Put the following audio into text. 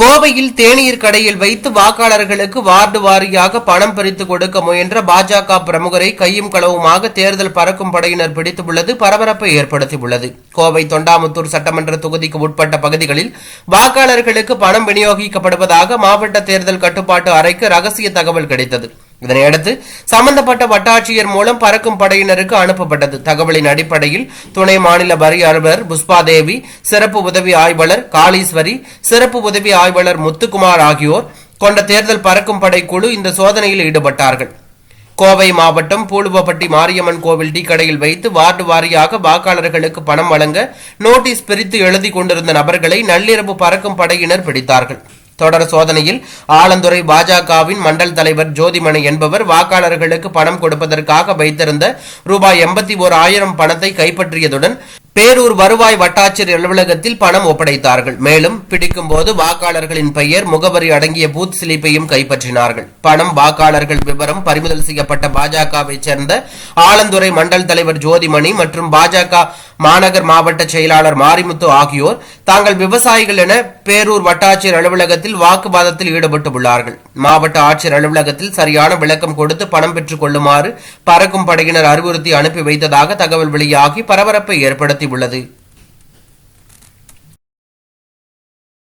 கோவையில் தேநீர் கடையில் வைத்து வாக்காளர்களுக்கு வார்டு வாரியாக பணம் பிரித்து கொடுக்க முயன்ற பாஜக பிரமுகரை கையும் களவுமாக தேர்தல் பறக்கும் படையினர் பிடித்துள்ளது பரபரப்பை ஏற்படுத்தியுள்ளது. கோவை தொண்டாமுத்தூர் சட்டமன்ற தொகுதிக்கு உட்பட்ட பகுதிகளில் வாக்காளர்களுக்கு பணம் விநியோகிக்கப்படுவதாக மாவட்ட தேர்தல் கட்டுப்பாட்டு அறைக்கு ரகசிய தகவல் கிடைத்தது. இதனையடுத்து சம்பந்தப்பட்ட வட்டாட்சியர் மூலம் பறக்கும் படையினருக்கு அனுப்பப்பட்டது. தகவலின் அடிப்படையில் துணை மாநில வரி அலுவலர் புஷ்பாதேவி சிறப்பு உதவி ஆய்வாளர் காளீஸ்வரி சிறப்பு உதவி ஆய்வாளர் முத்துக்குமார் ஆகியோர் கொண்ட தேர்தல் பறக்கும் படை குழு இந்த சோதனையில் ஈடுபட்டார்கள். கோவை மாவட்டம் பூலுவப்பட்டி மாரியம்மன் கோவில் டீ கடையில் வைத்து வார்டு வாரியாக வாக்காளர்களுக்கு பணம் வழங்க நோட்டீஸ் பிரித்து எழுதி கொண்டிருந்த நபர்களை நள்ளிரவு பறக்கும் படையினர் பிடித்தார்கள். தொடர் சோதனையில் ஆலந்துறை பாஜகவின் மண்டல் தலைவர் ஜோதிமணி என்பவர் வாக்காளர்களுக்கு பணம் கொடுப்பதற்காக வைத்திருந்த ரூபாய் எண்பத்தி ஓர் ஆயிரம் பணத்தை கைப்பற்றியதுடன் பேரூர் வருவாய் வட்டாட்சியர் அலுவலகத்தில் பணம் ஒப்படைத்தார்கள். மேலும் பிடிக்கும் போது வாக்காளர்களின் பெயர் முகவரி அடங்கிய பூத் சிலிப்பையும் கைப்பற்றினார்கள். பணம் வாக்காளர்கள் விவரம் பறிமுதல் செய்யப்பட்ட பாஜகவை சேர்ந்த ஆலந்துறை மண்டல் தலைவர் ஜோதிமணி மற்றும் பாஜக மாநகர் மாவட்ட செயலாளர் மாரிமுத்து ஆகியோர் தாங்கள் விவசாயிகள் என பேரூர் வட்டாட்சியர் அலுவலகத்தில் வாக்குவாதத்தில் ஈடுபட்டுள்ளார்கள். மாவட்ட ஆட்சியர் அலுவலகத்தில் சரியான விளக்கம் கொடுத்து பணம் பெற்றுக் கொள்ளுமாறு பறக்கும் படையினர் அறிவுறுத்தி அனுப்பி வைத்ததாக தகவல் வெளியாகி பரபரப்பை ஏற்படுத்தியுள்ளது.